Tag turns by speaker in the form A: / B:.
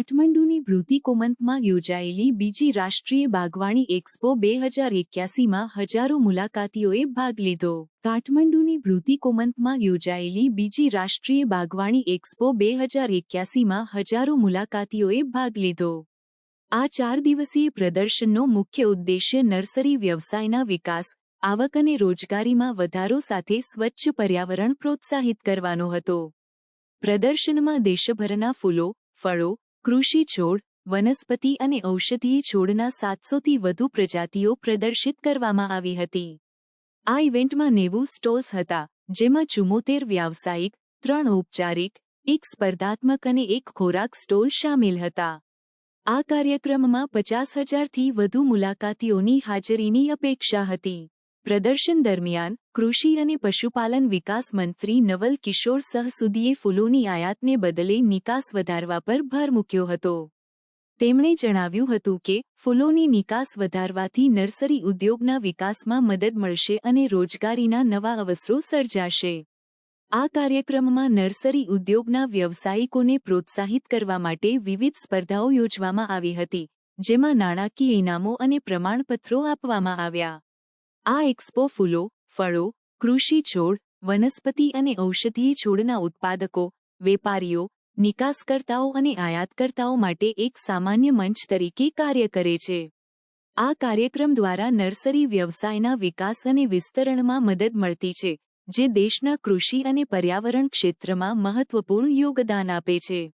A: કાઠમંડુની વૃત્તિ કોમંતમાં યોજાયેલી બીજી રાષ્ટ્રીય બાગવાણી એક્સપો બે હજાર એક્યાસીમાં હજારો મુલાકાતીઓએ ભાગ લીધો. કાઠમંડુની વૃત્તિ કોમંતમાં યોજાયેલી બીજી રાષ્ટ્રીય બાગવાણી એક્સપો બે હજાર એક્યાસીમાં હજારો મુલાકાતીઓએ ભાગ લીધો. આ ચાર દિવસીય પ્રદર્શનનો મુખ્ય ઉદ્દેશ્ય નર્સરી વ્યવસાયના વિકાસ, આવક અને રોજગારીમાં વધારો સાથે સ્વચ્છ પર્યાવરણ પ્રોત્સાહિત કરવાનો હતો. પ્રદર્શનમાં દેશભરના ફૂલો, ફળો કૃષિ છોડ, વનસ્પતિ અને ઔષધીય છોડના સાતસોથી વધુ પ્રજાતિઓ પ્રદર્શિત કરવામાં આવી હતી. આ ઇવેન્ટમાં નેવું સ્ટોલ્સ હતા, જેમાં ચુમ્મોતેર વ્યાવસાયિક, ત્રણ ઔપચારિક, એક સ્પર્ધાત્મક અને એક ખોરાક સ્ટોલ સામેલ હતા. આ કાર્યક્રમમાં પચાસ હજારથી વધુ મુલાકાતીઓની હાજરીની અપેક્ષા હતી. પ્રદર્શન દરમિયાન કૃષિ અને પશુપાલન વિકાસ મંત્રી નવલ કિશોર સહસુદીએ ફૂલોની આયાતને બદલે નિકાસ વધારવા પર ભાર મૂક્યો હતો. તેમણે જણાવ્યું હતું કે, ફૂલોની નિકાસ વધારવાથી નર્સરી ઉદ્યોગના વિકાસમાં મદદ મળશે અને રોજગારીના નવા અવસરો સર્જાશે. આ કાર્યક્રમમાં નર્સરી ઉદ્યોગના વ્યવસાયિકોને પ્રોત્સાહિત કરવા માટે વિવિધ સ્પર્ધાઓ યોજવામાં આવી હતી, જેમાં નાણાકીય ઇનામો અને પ્રમાણપત્રો આપવામાં આવ્યા. આ એક્સપો ફૂલો, ફળો, કૃષિ છોડ, વનસ્પતિ અને ઔષધીય છોડના ઉત્પાદકો, વેપારીઓ, નિકાસકર્તાઓ અને આયાતકર્તાઓ માટે એક સામાન્ય મંચ તરીકે કાર્ય કરે છે. આ કાર્યક્રમ દ્વારા નર્સરી વ્યવસાયના વિકાસ અને વિસ્તરણમાં મદદ મળતી છે, જે દેશના કૃષિ અને પર્યાવરણ ક્ષેત્રમાં મહત્વપૂર્ણ યોગદાન આપે છે.